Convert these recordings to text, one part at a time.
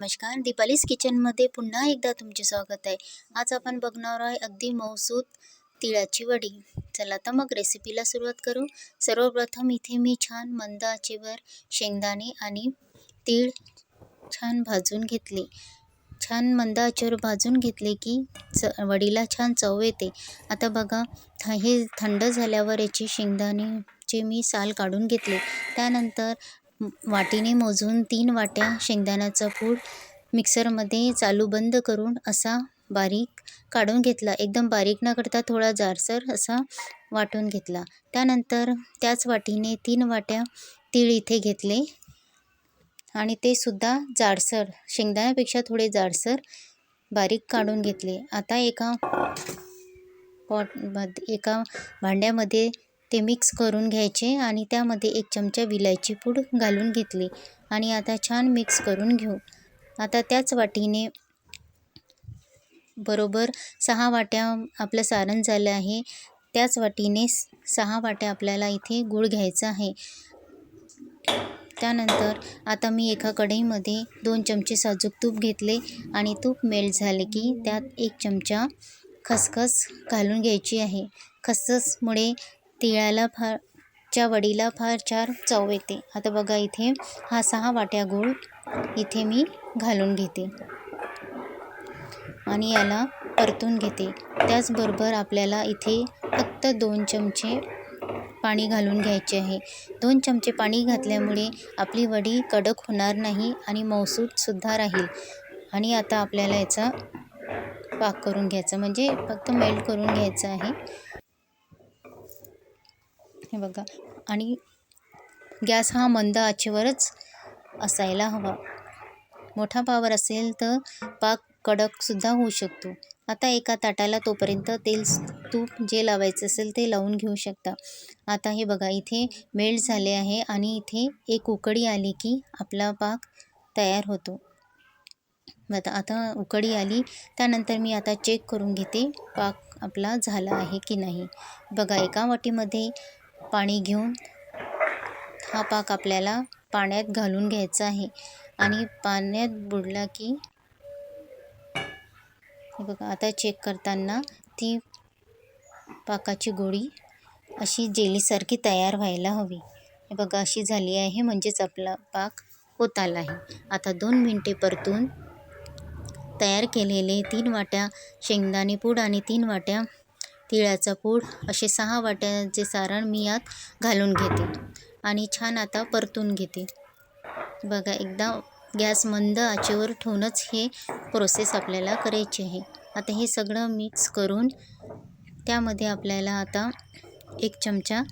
म्हणजे नमस्कार दीपालीस किचनमध्ये पुन्हा एकदा तुमचे स्वागत आहे. आज आपण बघणार आहे अगदी मौसूद तिळाची वडी. चला तर मग रेसिपीला सुरुवात करू. सर्वप्रथम इथे मी छान मंद आचेवर शेंगदाणे आणि तीळ छान भाजून घेतले. छान मंद आचेवर भाजून घेतले की च वडीला छान चव येते. आता बघा हे थंड झाल्यावर याची शेंगदाणेचे मी साल काढून घेतले. त्यानंतर वाटीने मोजून तीन वाट्या शेंगदाण्याचा पूड मिक्सरमध्ये चालू बंद करून असा बारीक काढून घेतला. एकदम बारीक न करता थोडा जाडसर असा वाटून घेतला. त्यानंतर त्याच वाटीने तीन वाट्या तीळ इथे घेतले आणि ते सुद्धा जाडसर शेंगदाण्यापेक्षा थोडे जाडसर बारीक काढून घेतले. आता एका पॉटमध्ये एका भांड्यामध्ये ते मिक्स करून घ्यायचे आणि त्यामध्ये एक चमचा विलायची पूड घालून घेतली. आणि आता छान मिक्स करून घेऊ. आता त्याच वाटीने बरोबर सहा वाट्या आपलं सारण झालं आहे. त्याच वाटीने सहा वाट्या आपल्याला इथे गूळ घ्यायचा आहे. त्यानंतर आता मी एका कढईमध्ये दोन चमचे साजूक तूप घेतले आणि तूप मेल्ट झाले की त्यात एक चमचा खसखस घालून घ्यायची आहे. खसखसमुळे तिळाला फार च्या वडीला फार चार चव येते. आता बघा इथे हा सहा वाट्या गूळ इथे मी घालून घेते. आणि याला परतून घेते. त्याचबरोबर आपल्याला इथे फक्त दोन चमचे पाणी घालून घ्यायचे आहे. दोन चमचे पाणी घातल्यामुळे आपली वडी कडक होणार नाही आणि मौसूदसुद्धा राहील. आणि आता आपल्याला याचा पाक करून घ्यायचा म्हणजे फक्त मेल्ट करून घ्यायचं आहे. हे बघा. आणि गॅस हा मंद आचेवरच असायला हवा. मोठा पावर असेल तर पाक कडकसुद्धा होऊ शकतो. आता एका ताटाला तोपर्यंत तेल तूप जे लावायचं असेल ते लावून घेऊ शकता. आता हे बघा इथे मेल्ट झाले आहे आणि इथे एक उकडी आली की आपला पाक तयार होतो. आता आता उकडी आली त्यानंतर मी आता चेक करून घेते पाक आपला झाला आहे की नाही. बघा एका वाटीमध्ये पाणी घेऊन हा पाक आपल्याला पाण्यात घालून घ्यायचा आहे. आणि पाण्यात बुडला की हे बघा आता चेक करताना ती पाकाची गोळी अशी जेलीसारखी तयार व्हायला हवी. हे बघा अशी झाली आहे म्हणजेच आपला पाक होत आला आहे. आता दोन मिनटे परतून तयार केलेले तीन वाट्या शेंगदाणे पूड आणि तीन वाट्या तिळाचा पूड असे सहा वाट्याचे सारण मी यात घालून घेते आणि छान आता परतून घेते. बघा एकदा गॅस मंद आचेवर ठेवूनच हे प्रोसेस आपल्याला करायची आहे. आता हे सगळं मिक्स करून त्यामध्ये आपल्याला आता एक चमचा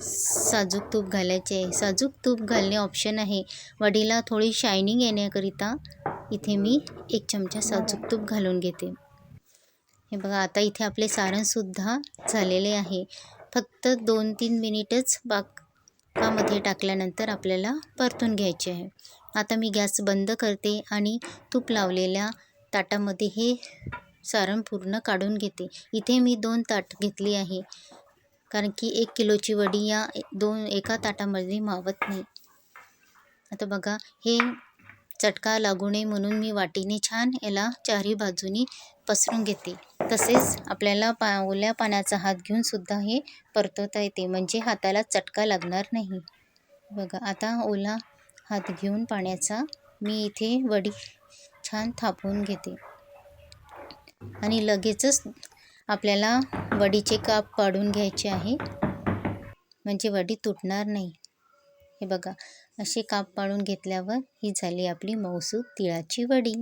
साजूक तूप घालायचे आहे. साजूक तूप घालणे ऑप्शन आहे. वडीला थोडी शायनिंग येण्याकरिता इथे मी एक चमचा साजूक तूप घालून घेते. हे बघा आता इथे आपले सारणसुद्धा झालेले आहे. फक्त दोन तीन मिनिटच बाकामध्ये टाकल्यानंतर आपल्याला परतून घ्यायचे आहे. आता मी गॅस बंद करते आणि तूप लावलेल्या ताटामध्ये हे सारण पूर्ण काढून घेते. इथे मी दोन ताट घेतली आहे कारण की एक किलोची वडी या दोन एका ताटामध्ये मावत नाही. आता बघा हे चटका लागू नये म्हणून मी वाटीने छान याला चारही बाजूनी पसरून घेते. तसेच आपल्याला पा ओल्या पाण्याचा हात घेऊन सुद्धा हे परतवता येते. म्हणजे हाताला चटका लागणार नाही. बघा आता ओला हात घेऊन पाण्याचा मी इथे वडी छान थापून घेते. आणि लगेचच आपल्याला वडीचे काप पाडून घ्यायचे आहे. म्हणजे वडी तुटणार नाही. हे बघा असे काप पाडून घेतल्यावर ही झाली आपली मौसूद तिळाची वडी.